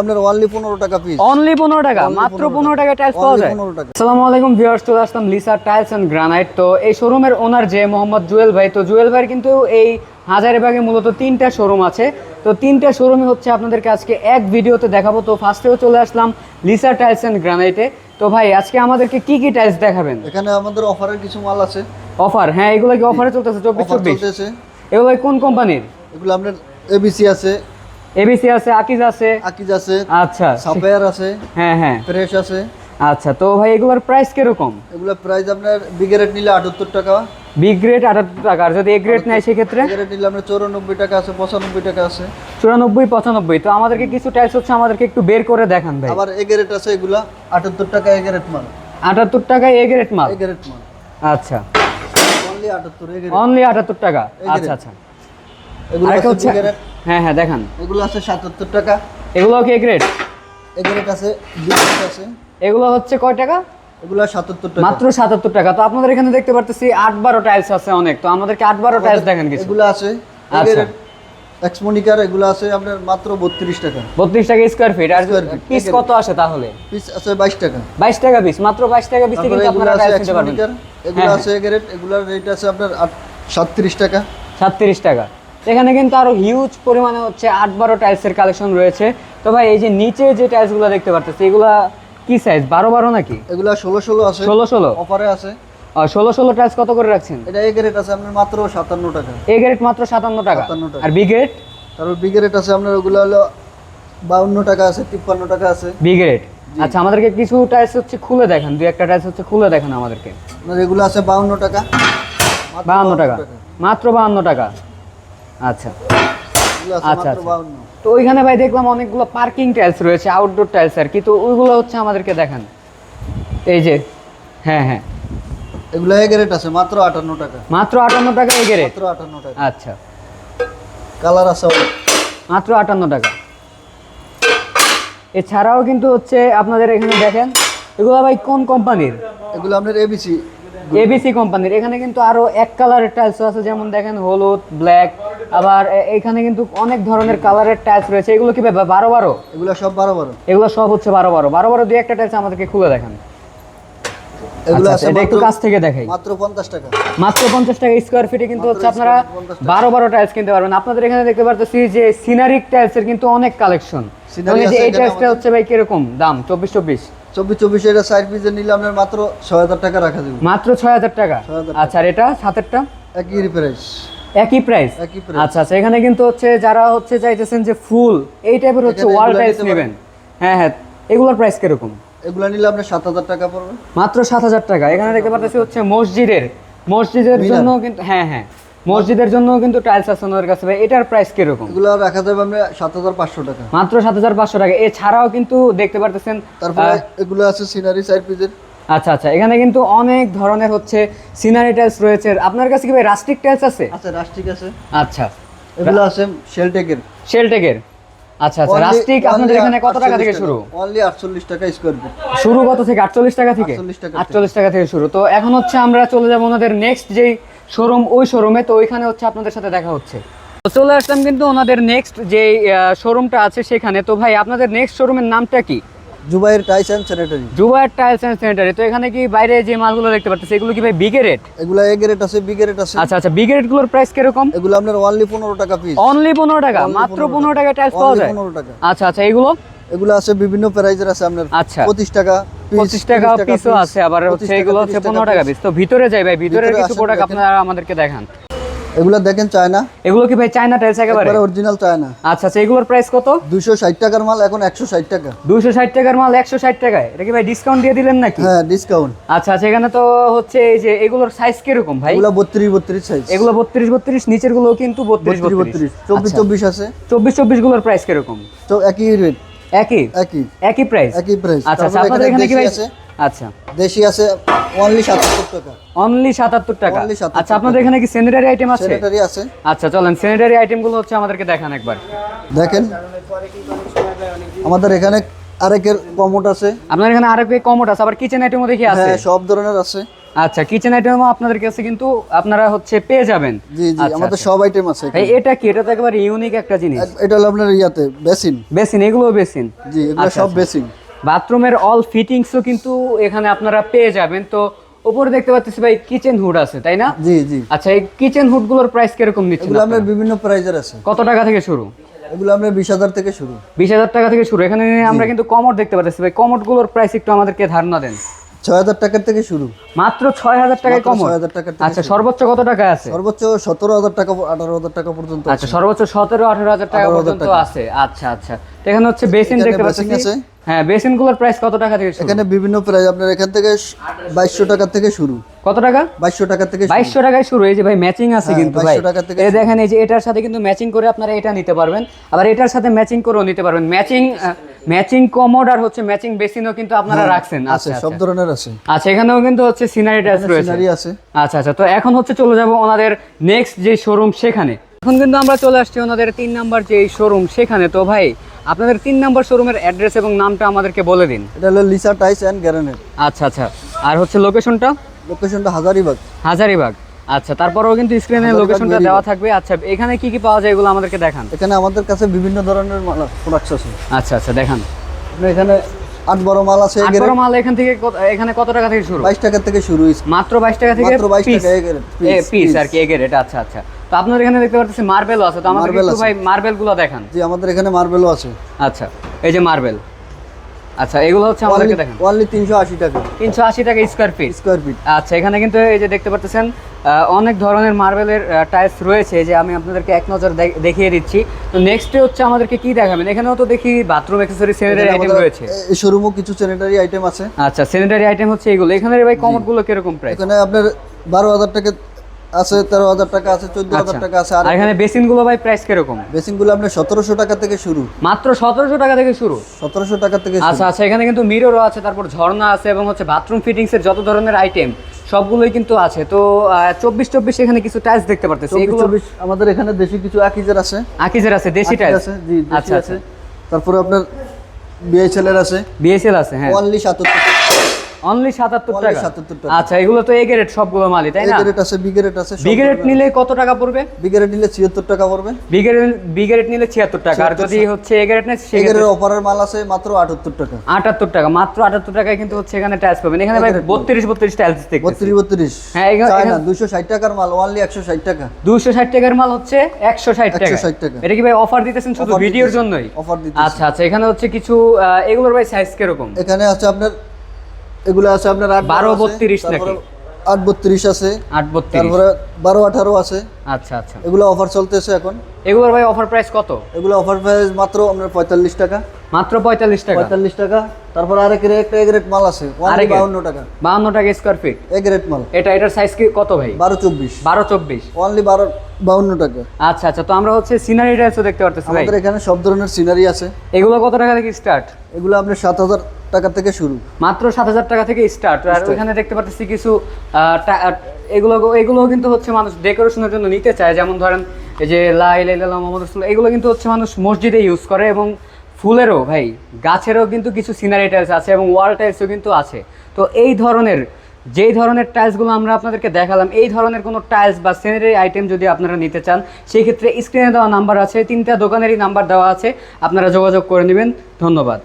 আপনার অনলি পনেরো টাকা পিস অনলি পনেরো টাকা? মাত্র 15 টাকা। টাইলস পাওয়া যায়? 15 টাকা। আসসালামু আলাইকুম ভিউয়ার্স চলে আসলাম লিসা টাইলস অ্যান্ড গ্রানাইট তো এই শোরুমের ওনার যে মোহাম্মদ জুয়েল ভাই তো জুয়েল ভাইয়ের কিন্তু এই হাজারিবাগে মূলত তিনটা শোরুম আছে। তো তিনটা শোরুমে হচ্ছে আপনাদেরকে আজকে এক ভিডিওতে দেখাবো। তো ফার্স্টেও চলে আসলাম লিসা টাইলস অ্যান্ড গ্রানাইটে তো ভাই আজকে আমাদেরকে কি কি টাইলস দেখাবেন? এখানে আমাদের অফারের কিছু মাল আছে। অফার হ্যাঁ এগুলো কি অফারে চলতেছে? চব্বিশ চব্বিশ। এগুলো কোন কোম্পানির এগুলো আপনার এবিসি আছে। এবিসি আছে আকিজ আছে। আকিজ আছে আচ্ছা সাফায়ার আছে হ্যাঁ হ্যাঁ। ফ্রেশ আছে। আচ্ছা তো ভাই এগুলোর প্রাইস কীরকম? এগুলো প্রাইস আপনার বিগেরেট নিলে আটাত্তর টাকা। বি গ্রেড আটাত্তর টাকা আর যদি এ গ্রেড নেয় সেক্ষেত্রে? বিগেরেট নিলে আপনার চৌরানব্বই টাকা আছে পঁচানব্বই টাকা আছে। চুরানব্বই পঁচানব্বই তো আমাদেরকে কিছু টাইলস হচ্ছে আমাদেরকে একটু বের করে দেখান ভাই। আবার এগেরেট আছে এগুলা আটাত্তর টাকা এগেরেট মাল। আটাত্তর টাকায় এ গ্রেড মাল? এগেরেট মাল। আচ্ছা। অনলি আটাত্তর অনলি আটাত্তর টাকা? আচ্ছা আচ্ছা। এগুলো আছে হচ্ছে হ্যাঁ হ্যাঁ দেখান। এগুলো আছে সাতাত্তর টাকা। এগুলো কি গ্রেড এগেরেট আছে আছে। এগুলো হচ্ছে কয় টাকা? এগুলো সাতাত্তর টাকা। মাত্র সাতাত্তর টাকা। তো আপনাদের এখানে দেখতে পারতেছি আট বারো টাইলস আছে অনেক। তো আমাদেরকে আট বারো টাইলস দেখেন কিছু। এগুলো আছে। আচ্ছা। এক্সমোনিকার এগুলো আছে আপনার মাত্র বত্রিশ টাকা। বত্রিশ টাকা স্কোয়ার ফিট আর পিস কত আসে তাহলে? পিস আছে বাইশ টাকা। বাইশ টাকা পিস মাত্র বাইশ টাকা পিস কিন্তু আপনারা পারবেন। এগুলো হ্যাঁ, আছে এগেরেট এগুলোর রেট আছে আপনার সাতত্রিশ টাকা। সাতত্রিশ টাকা। এখানে কিন্তু আরও হিউজ পরিমাণে হচ্ছে আট বারো টাইলসের কালেকশন রয়েছে। তো ভাই এই যে নিচে যে টাইলসগুলো দেখতে পারতেছি এগুলা কি সাইজ বারো বারো নাকি? এগুলো ষোলো ষোলো আছে। ষোলো ষোলো? অফারে আছে। ষোলো ষোলো টাইলস কত করে রাখছেন? এটা এগেরেট আছে আপনার মাত্র সাতান্ন টাকা। এ গ্রেড মাত্র সাতান্ন টাকা? 57 টাকা। আর বি গ্রেড তারপর বিগেরেট আছে আপনার ওগুলো হলো বাউন্ন টাকা আছে তিপ্পান্ন টাকা আছে। বি গ্রেড আচ্ছা আমাদেরকে কিছু টাইলস হচ্ছে খুলে দেখান দুই একটা টাইলস হচ্ছে খুলে দেখান আমাদেরকে। এগুলো আছে বাউন্ন টাকা। বাহান্ন টাকা। মাত্র বাহান্ন টাকা। আচ্ছা। আচ্ছা, আচ্ছা। তো ওইখানে ভাই দেখলাম অনেকগুলো পার্কিং টাইলস রয়েছে আউটডোর টাইলস আর কি। তো ওইগুলো হচ্ছে আমাদেরকে দেখান। এই যে হ্যাঁ হ্যাঁ। এগুলো এগেরেট আছে মাত্র আটান্ন টাকা। মাত্র আটান্ন টাকা এ গ্রেড মাত্র আটান্ন টাকা। আচ্ছা। কালার আছে মাত্র আটান্ন টাকা। এছাড়াও কিন্তু হচ্ছে আপনাদের এখানে দেখেন এগুলো ভাই কোন কোম্পানির এগুলো আপনার এবিসি এবিসি কোম্পানির এখানে কিন্তু আরও এক কালারের টাইলস আছে যেমন দেখেন হলুদ ব্ল্যাক আবার এখানে কিন্তু অনেক ধরনের কালারের টাইলস রয়েছে। এগুলো কি ভাই বারো বারো? এগুলো সব বারো বারো। এগুলো সব হচ্ছে বারো বারো। বারো বারো দুই একটা টাইলস আমাদেরকে খুলে দেখান। এগুলো আচ্ছা, আছে আচ্ছা, এটা একটু কাছ থেকে দেখাই। মাত্র পঞ্চাশ টাকা। মাত্র পঞ্চাশ টাকা স্কোয়ার ফিটে কিন্তু হচ্ছে আপনারা square feet 50 টাকা। বারো বারো টাইলস কিনতে পারবেন। আপনাদের এখানে দেখতে পারতেছি যে সিনারিক টাইলসের কিন্তু অনেক কালেকশন Scenery এই টাইলসটা হচ্ছে ভাই কীরকম দাম? চব্বিশ চব্বিশ। চব্বিশ চব্বিশ এটা পিসে নিলে আপনার মাত্র ছয় হাজার টাকা রাখা যাবে। মাত্র ছয় হাজার টাকা? আচ্ছা আর এটা সাতেরটা? একই প্রাইস একই প্রাইস আচ্ছা আচ্ছা এখানে কিন্তু হচ্ছে যারা হচ্ছে চাইতেছেন যে ফুল এই টাইপের হচ্ছে ওয়াল টাইলস নেবেন। হ্যাঁ হ্যাঁ এগুলোর প্রাইস কীরকম? এগুলো নিলে আপনার সাত হাজার টাকা পড়বে। মাত্র সাত হাজার টাকা। এখানে দেখতে পাচ্ছি হচ্ছে মসজিদের মসজিদের জন্য কিন্তু হ্যাঁ হ্যাঁ। মসজিদের জন্য কিন্তু টাইলস আছে ওনাদের কাছে ভাই। এটার প্রাইস কীরকম? এগুলো রাখা যাবে আপনার সাত হাজার পাঁচশো টাকা। মাত্র সাত হাজার পাঁচশো টাকা। এছাড়াও কিন্তু দেখতে পারতেছেন তারপরে এগুলো আছে সিনারি সাইড পিসের আচ্ছা আচ্ছা। এখানে কিন্তু অনেক ধরনের হচ্ছে সিনারি টাইলস রয়েছে। আপনার কাছে কি ভাই রাস্টিক টাইলস আছে? আছে রাস্টিক আছে। আচ্ছা। এগুলো আছে শেলটেকের শেলটেকের আচ্ছা আচ্ছা। রাস্টিক আপনাদের এখানে কত টাকা থেকে শুরু? অনলি আটচল্লিশ টাকা স্কোয়ার ফিট শুরু কত থেকে? আটচল্লিশ টাকা থেকে? 48 টাকা থেকে। আটচল্লিশ টাকা থেকে শুরু। তো এখন হচ্ছে আমরা চলে যাব ওনাদের নেক্সট যেই শোরুম ওই শোরুমে তো ওইখানে হচ্ছে আপনাদের সাথে দেখা হচ্ছে। তো চলে আসলাম কিন্তু ওনাদের নেক্সট যে শোরুমটা আছে সেখানে। তো ভাই আপনাদের নেক্সট শোরুমের নামটা কি? Zubair tiles and sanitary. Zubair tiles and sanitary. তো এখানে কি বাইরে যে মালগুলো দেখতে পাচ্ছেন এগুলো কি ভাই বিগে রেট এগুলো এ আছে বি গ্রেড আছে। আচ্ছা আচ্ছা বিগে রেটগুলোর প্রাইস কীরকম? এগুলো আপনার অনলি পনেরো টাকা পিস অনলি পনেরো টাকা মাত্র 15 পনেরো টাকা। টাইলস পাওয়া যায়? পনেরো টাকা। আচ্ছা আচ্ছা এগুলো? এগুলো আছে বিভিন্ন প্রাইজের আছে আপনার আচ্ছা। পঁচিশ টাকা পঁচিশ টাকা 30 পিসও আছে আবার হচ্ছে এগুলো হচ্ছে পনেরো টাকা পিস তো ভিতরে যাই ভাই ভিতরের ভিতরে কিছু প্রোডাক্ট আপনারা আমাদেরকে দেখান। এগুলো দেখেন চায়না। এগুলো কি ভাই চায়না টাইলস একেবারে? Original China. আচ্ছা আচ্ছা এগুলোর প্রাইস কত? দুশো ষাট টাকার মাল এখন একশো ষাট টাকা। দুইশো ষাট টাকার মাল একশো ষাট টাকায়? এটা কি ভাই ডিসকাউন্ট দিয়ে দিলেন নাকি? হ্যাঁ ডিসকাউন্ট আচ্ছা আচ্ছা এখানে তো হচ্ছে এই যে এগুলোর সাইজ কীরকম ভাই? এগুলো বত্রিশ বত্রিশ সাইজ এগুলো বত্রিশ বত্রিশ নিচেরগুলো কিন্তু বত্রিশ বত্রিশ বত্রিশ। বত্রিশ। চব্বিশ চব্বিশ আছে। চব্বিশ চব্বিশগুলোর প্রাইস কীরকম? তো একই রেট একই? একই। একই প্রাইস একই প্রাইস আচ্ছা আচ্ছা আপনাদের এখানে কি ভাই আচ্ছা। দেশি আছে অনলি সাতাত্তর টাকা। অনলি সাতাত্তর টাকা? আচ্ছা আপনাদের এখানে কি স্যানিটারি আইটেম আছে? স্যানিটারি আছে। আচ্ছা চলেন স্যানিটারি আইটেমগুলো হচ্ছে আমাদেরকে দেখান একবার। দেখেন। আমাদের এখানে আরেকের কমোট আছে। আপনার এখানে আরেক কমোট আছে আবার কিচেন আইটেমও দেখি আছে। হ্যাঁ সব ধরনের আছে। আচ্ছা কিচেন আইটেমও আপনাদের কাছে কিন্তু আপনারা হচ্ছে পেয়ে যাবেন। জি জি আচ্ছা, আমাদের আচ্ছা। সব আইটেম আছে ভাই এটা কি? এটা তো একেবারে ইউনিক একটা জিনিস। এটা হলো আপনার ইয়াতে বেসিন বেসিন এগুলো বেসিন জি এগুলো আচ্ছা, সব। বেসিন বাথরুমের অল ফিটিংসও কিন্তু এখানে আপনারা পেয়ে যাবেন। তো উপরে দেখতে পাচ্ছি ভাই কিচেন হুড আছে তাই না? জি জি। আচ্ছা এই কিচেন হুডগুলোর প্রাইস কীরকম নিচ্ছেন এগুলো আপনারা? বিভিন্ন প্রাইজের আছে। কত টাকা থেকে শুরু? এগুলো আমরা বিশ হাজার থেকে শুরু। বিশ হাজার টাকা থেকে শুরু। এখানে আমরা কিন্তু কমোড দেখতে পাচ্ছি ভাই। কমোডগুলোর প্রাইস একটু আমাদেরকে ধারণা দেন। ছয় হাজার টাকার থেকে শুরু। মাত্র ছয় হাজার টাকায় কমোড 6,000 টাকার থেকে আচ্ছা সর্বোচ্চ কত টাকা আছে? সর্বোচ্চ সতেরো হাজার টাকা আঠারো হাজার টাকা পর্যন্ত আচ্ছা সর্বোচ্চ সতেরো আঠারো হাজার টাকা পর্যন্ত আছে। আচ্ছা আচ্ছা। এখানে হচ্ছে বেসিন দেখতে basin পাচ্ছি আছে। হ্যাঁ প্রাইস কত টাকা থেকে শুরু? এখানে বিভিন্ন প্রাইজ আপনার এখান থেকে বাইশশো টাকা থেকে শুরু। কত টাকা? বাইশশো টাকা থেকে। বাইশশো টাকায় শুরু। এই যে ভাই ম্যাচিং আছে হ্যাঁ, কিন্তু ভাই। 2200 টাকা থেকে এই দেখেন এই যে এটার সাথে কিন্তু ম্যাচিং করে আপনারা এটা নিতে পারবেন। আবার এটার সাথে ম্যাচিং করেও নিতে পারবেন। ম্যাচিং ম্যাচিং কমোড আর হচ্ছে ম্যাচিং বেসিনও কিন্তু আপনারা রাখছেন। আছে আচ্ছা হ্যাঁ, সব আচ্ছা। ধরনের আছে। আচ্ছা এখানেও কিন্তু হচ্ছে সিনারি টাইলস রয়েছে। সিনারি আছে। আচ্ছা আচ্ছা তো এখন হচ্ছে চলে যাব ওনাদের নেক্সট যে শোরুম সেখানে। এখন কিন্তু আমরা চলে আসছি ওনাদের তিন নাম্বার যে শোরুম সেখানে। তো ভাই আপনাদের তিন নাম্বার শোরুমের অ্যাড্রেস এবং নামটা আমাদেরকে বলে দিন। এটা হলো লিসা টাইস অ্যান্ড গ্যারানের আচ্ছা আচ্ছা আর হচ্ছে লোকেশনটা লোকেশনটা হাজারিবাগ। হাজারিবাগ। আচ্ছা তারপরেও কিন্তু স্ক্রিনে লোকেশনটা দেওয়া থাকবে। আচ্ছা এখানে কি কি পাওয়া যায় এগুলো আমাদেরকে দেখান। এখানে আমাদের কাছে বিভিন্ন ধরনের প্রোডাক্টস আছে আচ্ছা আচ্ছা দেখান। আপনার এখানে আট বড় মাল আছে আট বড় মাল এখান থেকে এখানে কত টাকা থেকে শুরু? বাইশ টাকা থেকে শুরু মাত্র বাইশ টাকা থেকে মাত্র 22 পিস টাকা পিস আর কি এগের এটা আচ্ছা আচ্ছা। তো আপনাদের এখানে দেখতে পাচ্ছি মার্বেলও আছে। তো আমাদের একটু। ভাই মার্বেলগুলো দেখান। জি আমাদের এখানে মার্বেলও আছে। আচ্ছা এই যে মার্বেল আচ্ছা এগুলো হচ্ছে আমাদেরকে দেখেন। তিনশো আশি টাকা। তিনশো আশি টাকা স্কোয়ার ফিট স্কোয়ার ফিট আচ্ছা এখানে কিন্তু এই যে দেখতে পাচ্ছেন অনেক ধরনের মার্বেলের টাইলস রয়েছে যে আমি আপনাদেরকে এক নজর দেখ- দেখিয়ে দিচ্ছি। তো নেক্সটে হচ্ছে আমাদেরকে কি দেখাবেন? এখানেও তো দেখি বাথরুম অ্যাক্সেসরি স্যানিটারি আইটেম রয়েছে। এই শোরুমও কিছু স্যানিটারি আইটেম আছে। আচ্ছা স্যানিটারি আইটেম হচ্ছে এগুলো। এখানে ভাই কমোডগুলো কীরকম প্রাইস এখানে আপনার বারো হাজার টাকা আছে তেরো হাজার টাকা আছে চোদ্দ হাজার আচ্ছা। টাকা আছে আর এখানে বেসিনগুলো ভাই প্রাইস কীরকম? বেসিনগুলো আপনার সতেরোশো টাকা থেকে শুরু। মাত্র সতেরোশো টাকা থেকে শুরু? সতেরোশো টাকা থেকে আচ্ছা আচ্ছা এখানে কিন্তু মিররও আছে তারপর ঝর্ণা আছে এবং হচ্ছে বাথরুম ফিটিংস এর যত ধরনের আইটেম সবগুলোই কিন্তু আছে। তো চব্বিশ চব্বিশ এখানে কিছু টাইলস দেখতে পারতেছি। চব্বিশ আমাদের এখানে দেশি কিছু আকিজের আছে। আকিজের আছে দেশি টাইলস আছে জি আচ্ছা আছে। আচ্ছা তারপরে আপনার বিএসএল এর আছে। বিএসএল আছে হ্যাঁ। ওনলি সাতাত্তর অনলি সাতাত্তর Only টাকা? 77 টাকা। আচ্ছা এগুলো তো এগ রেট সবগুলো মালই তাই না? বিগেরেট আছে বিগেরেট আছে বিগেরেট নিলে কত টাকা পড়বে? বিগেরেট নিলে ছিয়াত্তর টাকা পড়বে। বিগেরেট বিগেরেট নিলে ছিয়াত্তর টাকা আর যদি হচ্ছে রেট নেয় সেক্ষেত্রে এগেরের অফারের মাল আছে মাত্র আটাত্তর টাকা। আটাত্তর টাকা মাত্র আটাত্তর টাকায় কিন্তু হচ্ছে এখানে টাইলস পাবেন। এখানে ভাই বত্রিশ বত্রিশ টাইলস দেখতে বত্রিশ বত্রিশ। হ্যাঁ, এখানে- দুশো ষাট টাকার মাল একশো ষাট টাকা। দুশো ষাট টাকার মাল হচ্ছে একশো ষাট টাকা। 160 টাকা। এটা কি ভাই অফার দিতেছেন শুধু ভিডিওর জন্যই? দিতেছি। আচ্ছা আচ্ছা এখানে হচ্ছে কিছু এগুলোর ভাই সাইজ কীরকম? এখানে আছে আপনার এগুলো আছে আপনার বারো বত্রিশ নাকি? আট বত্রিশ আছে আট বত্রিশ। তারপরে বারো আঠারো আছে। আচ্ছা আচ্ছা। এগুলো অফার চলতেছে এখন। এগুলোর ভাই অফার প্রাইস কত? এগুলো অফার প্রাইস মাত্র আপনার পঁয়তাল্লিশ টাকা। মাত্র পঁয়তাল্লিশ টাকা? পঁয়তাল্লিশ টাকা। তারপর আরেক একটা এগ্রেট মাল আছে বাউন্ন টাকা। বাহান্ন টাকা স্কোয়ার ফিট এগ্রেট মাল। এটা এটার সাইজ কি কত ভাই? বারো চব্বিশ। বারো চব্বিশ। ওনলি বারো বাউন্ন টাকা। আচ্ছা আচ্ছা। তো আমরা হচ্ছে সিনারি টাইলসও দেখতে পারতেছি আমাদের এখানে সব ধরনের সিনারি আছে। এগুলো কত টাকা থেকে স্টার্ট এগুলো আপনার সাত হাজার টাকা থেকে শুরু। মাত্র সাত হাজার টাকা থেকে স্টার্ট আর ওইখানে দেখতে পাচ্ছি কিছু এগুলো এগুলো কিন্তু হচ্ছে মানুষ ডেকোরেশনের জন্য নিতে চায়। যেমন ধরেন এই যে লাই লাই মোহাম্মদ রসুল এগুলো কিন্তু হচ্ছে মানুষ মসজিদে ইউজ করে এবং ফুলেরও ভাই গাছেরও কিন্তু কিছু সিনারি টাইলস আছে এবং ওয়াল টাইলসও কিন্তু আছে। তো এই ধরনের যেই ধরনের টাইলসগুলো আমরা আপনাদেরকে দেখালাম এই ধরনের কোনো টাইলস বা সিনারি আইটেম যদি আপনারা নিতে চান সেই ক্ষেত্রে স্ক্রিনে দেওয়া নাম্বার আছে তিনটা দোকানেরই নাম্বার দেওয়া আছে। আপনারা যোগাযোগ করে নেবেন। ধন্যবাদ।